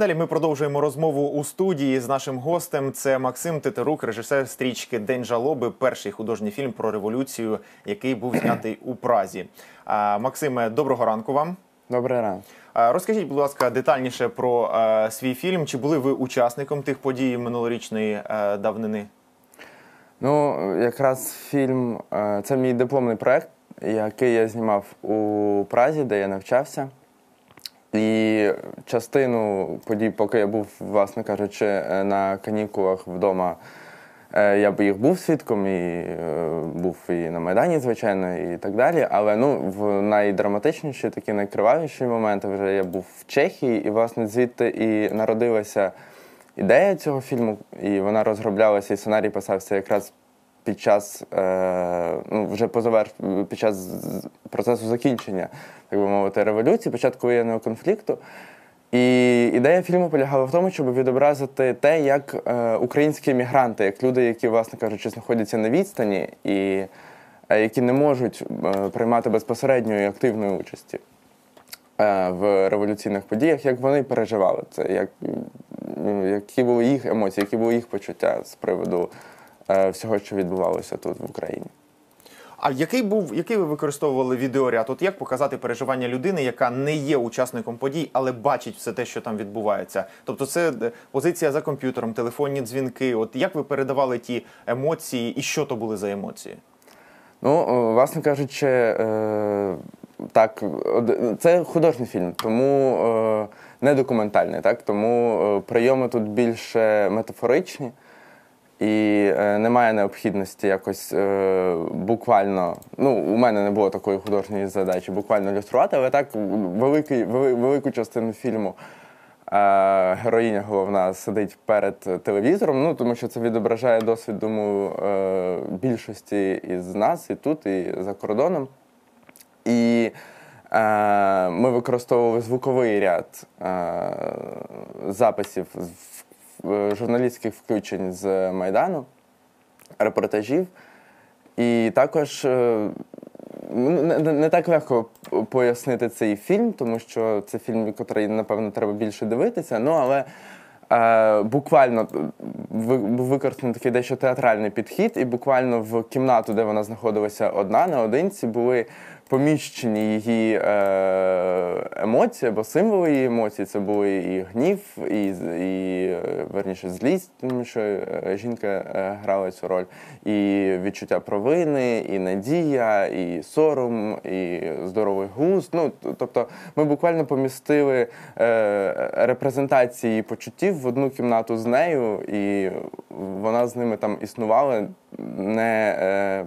Далі ми продовжуємо розмову у студії з нашим гостем. Це Максим Тетерук, режисер стрічки День жалоби, перший художній фільм про революцію, який був знятий у Празі. Максиме, доброго ранку вам. Добрий ранок. Розкажіть, будь ласка, детальніше про е, свій фільм. Чи були ви учасником тих подій минулорічної е, давнини? Ну, якраз фільм е, це мій дипломний проект, який я знімав у Празі, де я навчався. І частину подій, поки я був, власне кажучи, е, на канікулах вдома, е, я б їх був свідком і е, був і на Майдані, звичайно, і так далі. Але ну, в найдраматичніші, такі найкривавіші моменти вже я був в Чехії, і, власне, звідти і народилася ідея цього фільму, і вона розроблялася, і сценарій писався якраз під час е, ну, вже по заверш... під час процесу закінчення, так би мовити, революції, початку воєнного конфлікту. І ідея фільму полягала в тому, щоб відобразити те, як е, українські емігранти, як люди, які, власне кажучи, знаходяться на відстані і е, які не можуть приймати безпосередньої активної участі в революційних подіях, як вони переживали це, як, які були їх емоції, які були їх почуття з приводу всього, що відбувалося тут в Україні. А який був який ви використовували відеоряд? От як показати переживання людини, яка не є учасником подій, але бачить все те, що там відбувається? Тобто, це е, позиція за комп'ютером, телефонні дзвінки. От як ви передавали ті емоції, і що то були за емоції? Ну, е, власне кажучи, е, так, це художній фільм, тому е, не документальний, так? тому е, прийоми тут більше метафоричні. І е, немає необхідності якось е, буквально. Ну, у мене не було такої художньої задачі буквально ілюструвати, але так великий, вели- велику частину фільму е, героїня головна сидить перед телевізором, ну тому що це відображає досвід, думаю, е, більшості із нас і тут, і за кордоном. І е, ми використовували звуковий ряд е, записів з- журналістських включень з Майдану, репортажів. І також е, ну, не, так легко пояснити цей фільм, тому що це фільм, який, напевно, треба більше дивитися. Ну, але е, буквально використаний такий дещо театральний підхід, і буквально в кімнату, де вона знаходилася одна наодинці, були поміщені її е, емоції або символи її емоцій. Це були і гнів, і, і верніше злість, тому що е, жінка е, грала цю роль, і відчуття провини, і надія, і сором, і здоровий глузд. Ну, тобто, ми буквально помістили репрезентації почуттів в одну кімнату з нею, і вона з ними там існувала не.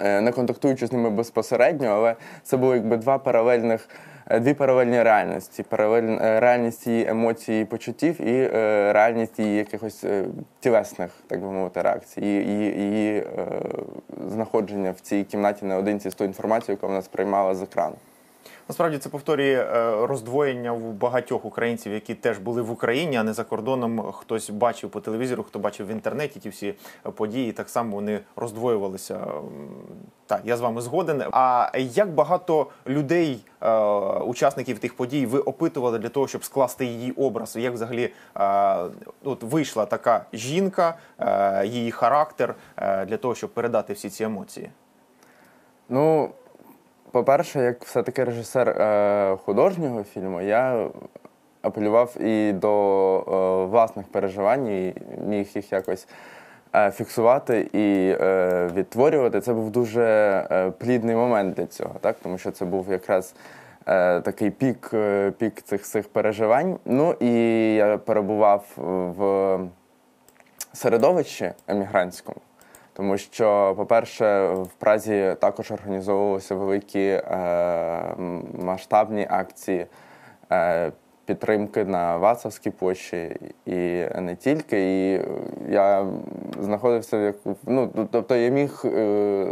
Е, не контактуючи з ними безпосередньо, але це було якби два паралельних. е, Дві паралельні реальності: Паралель, е, реальність її емоцій і почуттів, і е, реальність її якихось е, тілесних, так би мовити, реакцій, її, її, її е, знаходження в цій кімнаті наодинці з тою інформацією, яку вона сприймала з екрану. Насправді це повторює е, роздвоєння в багатьох українців, які теж були в Україні, а не за кордоном. Хтось бачив по телевізору, хто бачив в інтернеті ті всі е, події. Так само вони роздвоювалися. Так, я з вами згоден. А як багато людей, е, учасників тих подій, ви опитували для того, щоб скласти її образ? Як взагалі от вийшла така жінка, її характер для того, щоб передати всі ці емоції? Ну, по-перше, як все-таки режисер е, художнього фільму, я апелював і до е, власних переживань, і міг їх якось е, фіксувати і е, відтворювати. Це був дуже е, плідний момент для цього, так? тому що це був якраз е, такий пік, е, пік цих, цих переживань. Ну і я перебував в середовищі емігрантському. Тому що, по-перше, в Празі також організовувалися великі е, масштабні акції е, підтримки на Вацавській площі і не тільки. І я знаходився в як ну, тобто я міг е,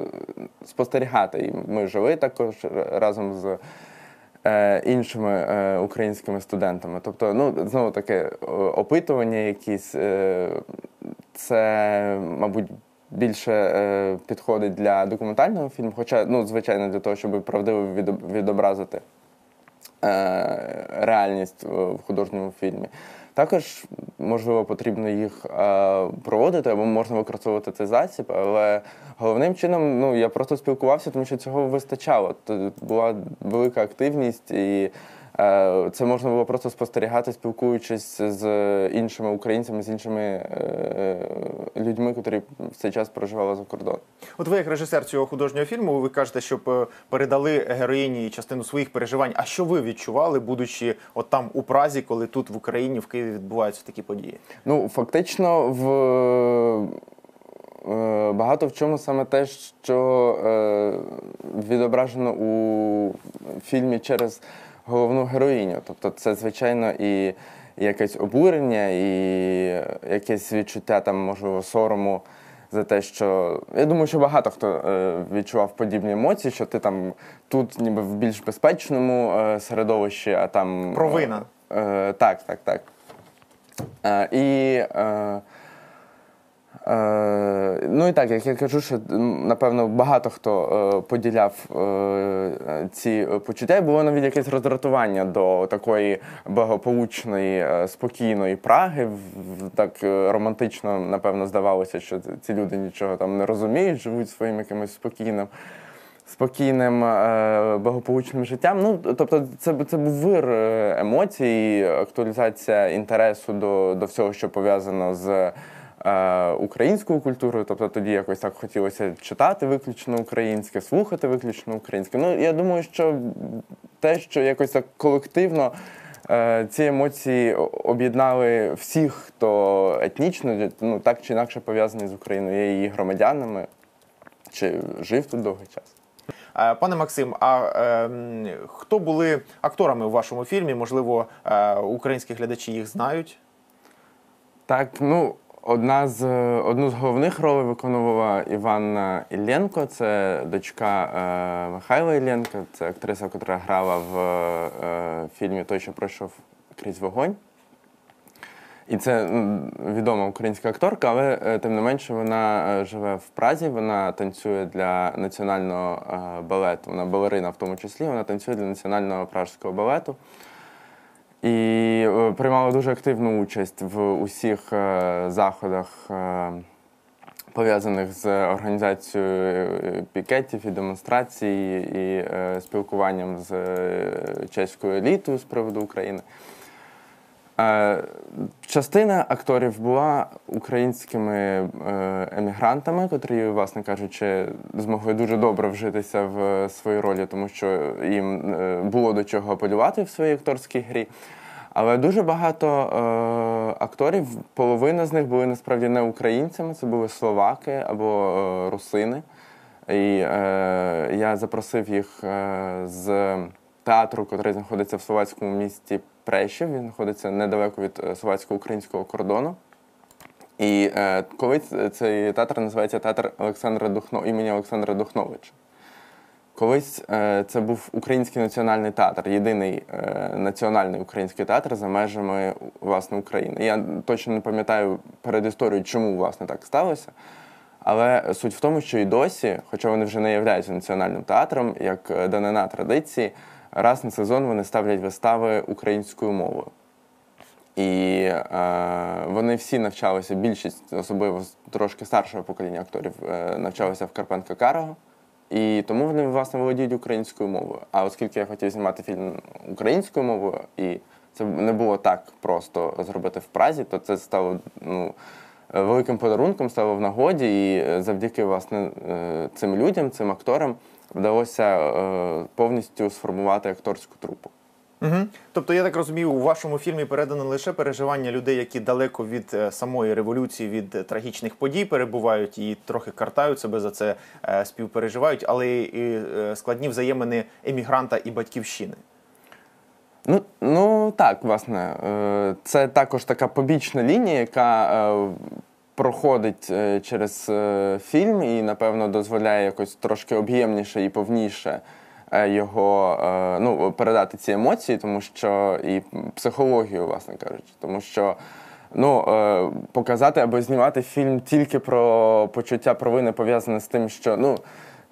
спостерігати. І ми жили також разом з е, іншими е, українськими студентами. Тобто, ну знову таке опитування, якісь е, це, мабуть, більше е, підходить для документального фільму, хоча, ну, звичайно, для того, щоб правдиво відоб- відобразити е, реальність в художньому фільмі. Також, можливо, потрібно їх е, проводити або можна використовувати цей засіб, але головним чином ну, я просто спілкувався, тому що цього вистачало. Т- Була велика активність, і це можна було просто спостерігати, спілкуючись з іншими українцями, з іншими е, людьми, які в цей час проживали за кордоном. От ви, як режисер цього художнього фільму, ви кажете, щоб е, передали героїні частину своїх переживань. А що ви відчували, будучи от там у Празі, коли тут в Україні, в Києві відбуваються такі події? Ну, фактично, в е, багато в чому саме те, що е, відображено у фільмі через головну героїню. Тобто, це, звичайно, і якесь обурення, і якесь відчуття там, можливо, сорому. За те, що я думаю, що багато хто е, відчував подібні емоції, що ти там тут ніби в більш безпечному е, середовищі, а там Провина. Е, так, так, так. Е, і, е, е, ну і так, як я кажу, що напевно багато хто е, поділяв е, ці почуття, і було навіть якесь роздратування до такої благополучної, е, спокійної Праги. Так е, романтично, напевно, здавалося, що ці люди нічого там не розуміють, живуть своїм якимось спокійним спокійним, е, благополучним життям. Ну, тобто, це, це був вир е, емоцій, актуалізація інтересу до, до всього, що пов'язано з е, українською культурою. Тобто тоді якось так хотілося читати виключно українське, слухати виключно українське. Ну, я думаю, що те, що якось так колективно. е, Ці емоції об'єднали всіх, хто етнічно, ну так чи інакше пов'язаний з Україною, є її громадянами, чи жив тут довгий час. Е, Пане Максим, а ем, хто були акторами у вашому фільмі? Можливо, е, українські глядачі їх знають? Так, ну, одна з, одну з головних ролей виконувала Іванна Ілленко, це дочка е, Михайла Ілленка, це актриса, яка грала в е, фільмі Той, що пройшов крізь вогонь. І це відома українська акторка, але е, тим не менше вона е, живе в Празі, вона танцює для національного е, балету. Вона балерина в тому числі, вона танцює для національного пражського балету. І е, приймала дуже активну участь в усіх е, заходах, е, пов'язаних з організацією пікетів і демонстрацій, і спілкуванням з чеською елітою з приводу України. Е, Частина акторів була українськими е, емігрантами, котрі, власне кажучи, змогли дуже добре вжитися в свої ролі, тому що їм е, було до чого апелювати в своїй акторській грі. Але дуже багато е, акторів, половина з них були насправді не українцями, це були словаки або е, русини. І е, я запросив їх е, з театру, який знаходиться в словацькому місті Прешів. Він знаходиться недалеко від е, словацько-українського кордону. І е, колись цей театр називається театр Олександра Духно імені Олександра Духновича. Колись е, це був український національний театр, єдиний е, національний український театр за межами власне України. Я точно не пам'ятаю перед історією, чому власне так сталося. Але суть в тому, що і досі, хоча вони вже не являються національним театром, як е, данина традиції, раз на сезон вони ставлять вистави українською мовою. І е, вони всі навчалися, більшість, особливо трошки старшого покоління акторів, е, навчалися в Карпенка Карого. І тому вони, власне, володіють українською мовою. А оскільки я хотів знімати фільм українською мовою, і це не було так просто зробити в Празі, то це стало ну, великим подарунком, стало в нагоді. І е, завдяки власне е, цим людям, цим акторам, вдалося е, повністю сформувати акторську трупу. Угу. Тобто, я так розумію, у вашому фільмі передано лише переживання людей, які далеко від е, самої революції, від е, трагічних подій перебувають і трохи картають себе за це, співпереживають, але і складні взаємини емігранта і батьківщини. Ну, ну так, власне, це також така побічна лінія, яка проходить е, через е, фільм і, напевно, дозволяє якось трошки об'ємніше і повніше е, його ну, передати ці емоції, тому що і психологію, власне кажучи, тому що. Ну, показати або знімати фільм тільки про почуття провини пов'язане з тим, що ну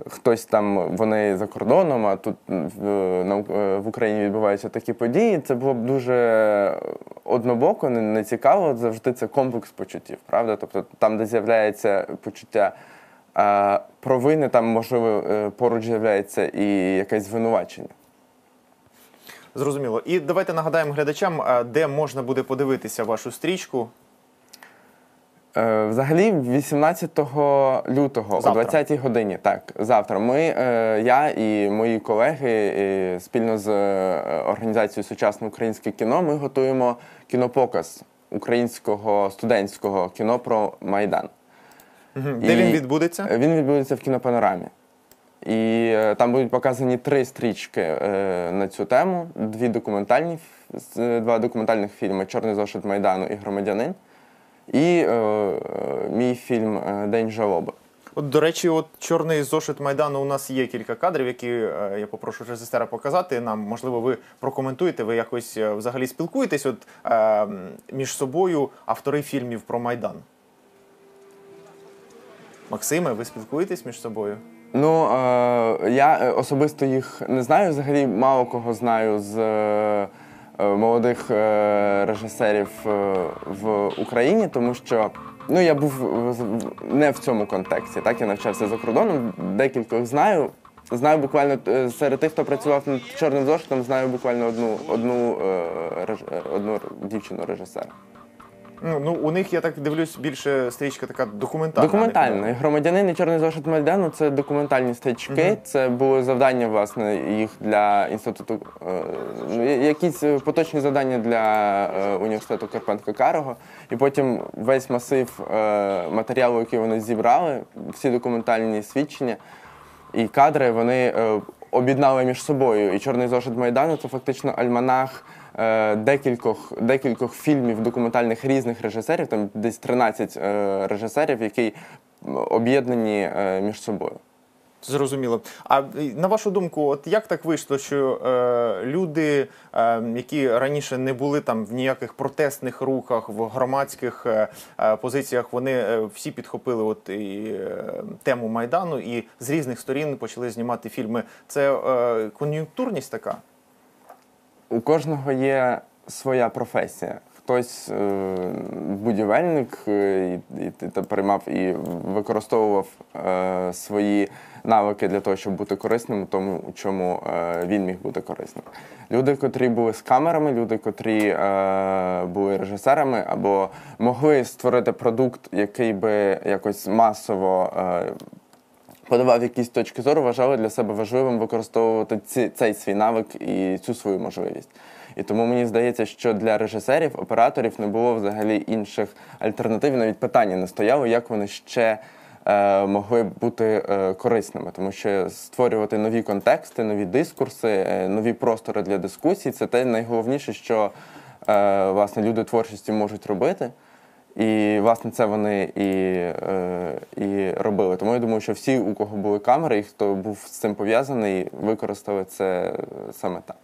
хтось там вони за кордоном, а тут в, на, е, в Україні відбуваються такі події. Це було б дуже однобоко, не, цікаво. Завжди це комплекс почуттів, правда? Тобто там, де з'являється почуття а, провини, там можливо е, поруч з'являється і якесь звинувачення. Зрозуміло. І давайте нагадаємо глядачам, е, де можна буде подивитися вашу стрічку. Е, Взагалі, 18 лютого Завтра. о 20-й годині, так, завтра, ми, е, я і мої колеги спільно з е, організацією Сучасне українське кіно ми готуємо кінопоказ українського студентського кіно про Майдан. Де І- він відбудеться? Він відбудеться в кінопанорамі. І е, там будуть показані три стрічки е, на цю тему: дві документальні, два документальних фільми Чорний зошит Майдану і Громадянин. І е, е, мій фільм е, День жалоби. От, до речі, от чорний зошит майдану у нас є кілька кадрів, які е, я попрошу режисера показати нам. Можливо, ви прокоментуєте, ви якось е, взагалі спілкуєтесь от, е, між собою автори фільмів про Майдан. Максиме, ви спілкуєтесь між собою? Ну, е, я е, особисто їх не знаю. Взагалі мало кого знаю з е, молодих е, режисерів е, в Україні, тому що ну, я був не в цьому контексті. Так, я навчався за кордоном, декількох знаю. Знаю буквально е, серед тих, хто працював над чорним зошитом, знаю буквально одну одну, е, е, одну дівчину режисера. Ну, ну у них я так дивлюсь більше стрічка така документальна. Документальна. Громадянин і чорний зошит Майдану це документальні стрічки. Це було завдання, власне, їх для інституту. е, ну, якісь е, поточні завдання для е, університету Карпенка Карого. І потім весь масив е, матеріалу, який вони зібрали, всі документальні свідчення і кадри вони е, об'єднали між собою. І чорний зошит Майдану це фактично альманах декількох, декількох фільмів документальних різних режисерів, там десь 13 е, режисерів, які об'єднані е, між собою. Зрозуміло. А е, на вашу думку, от як так вийшло, що е, люди, е, які раніше не були там в ніяких протестних рухах, в громадських е, е, позиціях, вони е, всі підхопили от і е, тему майдану і з різних сторін почали знімати фільми. Це е, кон'юнктурність така? У кожного є своя професія. Хтось е, будівельник е, і, і, та приймав і використовував е, свої навики для того, щоб бути корисним у тому, у чому е, він міг бути корисним. Люди, котрі були з камерами, люди, котрі е, були режисерами або могли створити продукт, який би якось масово. Е, подавав якісь точки зору, вважали для себе важливим використовувати ці, цей свій навик і цю свою можливість. І тому мені здається, що для режисерів, операторів не було взагалі інших альтернатив. Навіть питання не стояло, як вони ще е, могли бути е, корисними, тому що створювати нові контексти, нові дискурси, е, нові простори для дискусій це те найголовніше, що власне люди творчості можуть робити. І власне це вони і, е, і робили. Тому я думаю, що всі, у кого були камери, і хто був з цим пов'язаний, використали це саме так.